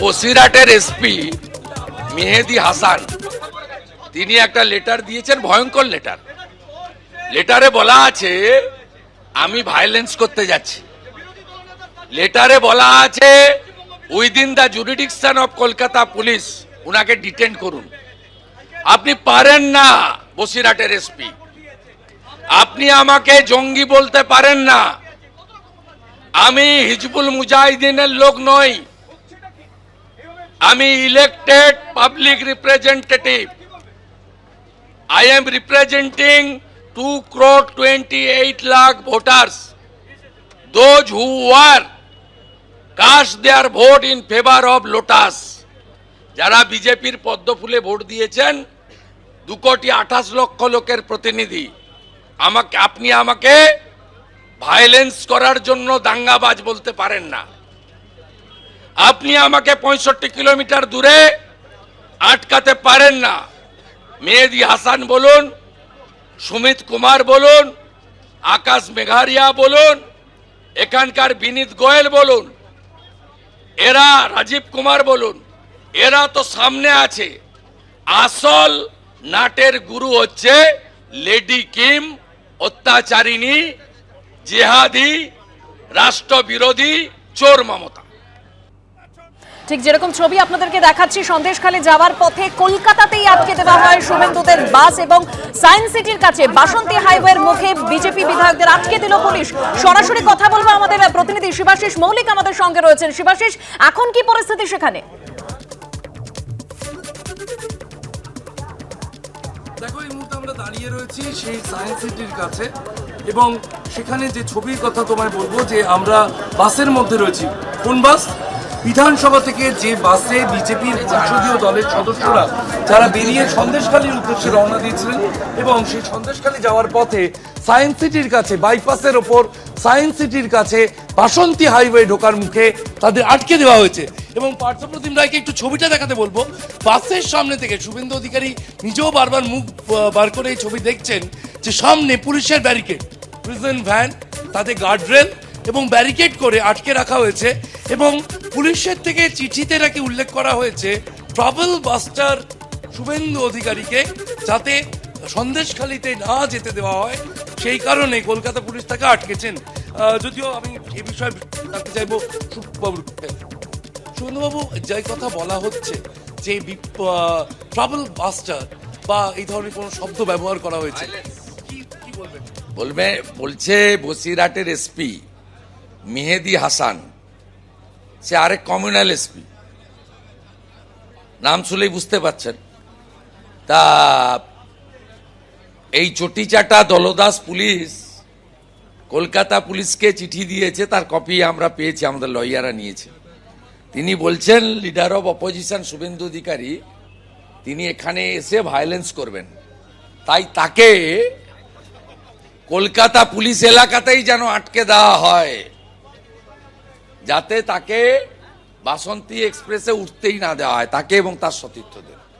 বসিরহাটের এসপি মেহেদি হাসান, তিনি একটা লেটার দিয়েছেন, ভয়ঙ্কর লেটার লেটারে বলা আছে, আমি ভায়োলেন্স করতে যাচ্ছি। লেটারে বলা আছে within the jurisdiction of Kolkata police উনাকে ডিটেন করুন। আপনি পারেন না, বসিরহাটের এসপি। আপনি আমাকে জঙ্গি বলতে পারেন না। আমি হিজবুল মুজাহিদিনের লোক নই। আমি elected public representative I am representing two crore twenty eight lakh voters those who were cast their vote in favour of lotus যারা বিজেপির পদ্ম ফুলে ভোট দিয়েছেন, দু কোটি আঠাশ লক্ষ লোকের প্রতিনিধি। আমাকে, আপনি আমাকে ভায়োলেন্স করার জন্য দাঙ্গাবাজ বলতে পারেন না। আপনি আমাকে পঁয়ষট্টি কিলোমিটার দূরে আটকাতে পারেন না। মেহেদি হাসান বলুন, সুমিত কুমার বলুন, আকাশ মেঘারিয়া বলুন, এখানকার বিনীত গোয়েল বলুন, এরা রাজীব কুমার বলুন, এরা তো সামনে আছে। আসল নাটের গুরু হচ্ছে লেডি কিম, অত্যাচারিণী, জেহাদি, রাষ্ট্রবিরোধী, চোর মমতা। ঠিক যেরকম ছবি আপনাদেরকে দেখাচ্ছি, সন্দেশখালী যাওয়ার পথে কলকাতাতেই আটকে দেওয়া হয় শুভেন্দুদের বাস এবং সায়েন্স সিটির কাছে বাসন্তী হাইওয়ের মুখে বিজেপি বিধায়কদের আটকে দিল পুলিশ। সরাসরি কথা বলব আমাদের প্রতিনিধি শিবাশিস মৌলিক আমাদের সঙ্গে রয়েছেন। শিবাশিস, এখন কি পরিস্থিতি সেখানে? দেখো, এই মুহূর্তে আমরা দাঁড়িয়ে রয়েছি সেই সায়েন্স সিটির কাছে এবং সেখানে যে ছবির কথা তোমায় বলব যে আমরা বাসের মধ্যে রয়েছি। কোন বাস? বিধানসভা থেকে যে বাসে বিজেপির সংসদীয় দলের সদস্যরা যারা বেরিয়ে সন্দেশখালীর উদ্দেশ্যে রওনা দিয়েছিলেন এবং সেই সন্দেশখালী যাওয়ার পথে সায়েন্স সিটির কাছে বাইপাসের ওপর সায়েন্স সিটির কাছে বাসন্তী হাইওয়ে ঢোকার মুখে তাদের আটকে দেওয়া হয়েছে। এবং পার্থপ্রতিম রায়কে একটু ছবিটা দেখাতে বলব। বাসের সামনে থেকে শুভেন্দু অধিকারী নিজেও বারবার মুখ বার করে এই ছবি দেখছেন যে সামনে পুলিশের ব্যারিকেড প্রিজন ভ্যান তাতে গার্ডরেল এবং ব্যারিকেড করে আটকে রাখা হয়েছে এবং পুলিশের থেকে চিঠিতে নাকি উল্লেখ করা হয়েছে ট্রাভেল বাস্টার শুভেন্দু অধিকারীকে যাতে সন্দেশখালিতে না যেতে দেওয়া হয় সেই কারণে কলকাতা পুলিশ তাকে আটকেছেন। যদিও আমি এ বিষয়ে জানতে চাইব সুবাবুর সুন্দরবাবু যে কথা বলা হচ্ছে যে ট্রাভেল বাস্টার বা এই ধরনের কোনো শব্দ ব্যবহার করা হয়েছে বলবে বলছে বসিরহাটের এসপি মেহেদি হাসান, সে আরেক কমিউনাল এসপি নাম শুনলেই বুঝতে পারছেন। তা, এই চটিচাটা দলদাস পুলিশ, কলকাতা পুলিশকে চিঠি দিয়েছে, তার কপি আমরা পেয়েছি, আমাদের লয়াররা নিয়েছে। তিনি বলছেন leader of opposition Suvendu Adhikari, তিনি এখানে এসে ভায়োলেন্স করবেন। তাই তাকে কলকাতা পুলিশ এলাকাতেই যেন আটকে দেওয়া হয়। যাতে তাকে বাসন্তী এক্সপ্রেসে উঠতেই না দেওয়া হয় তাকে এবং তার সতীর্থদের।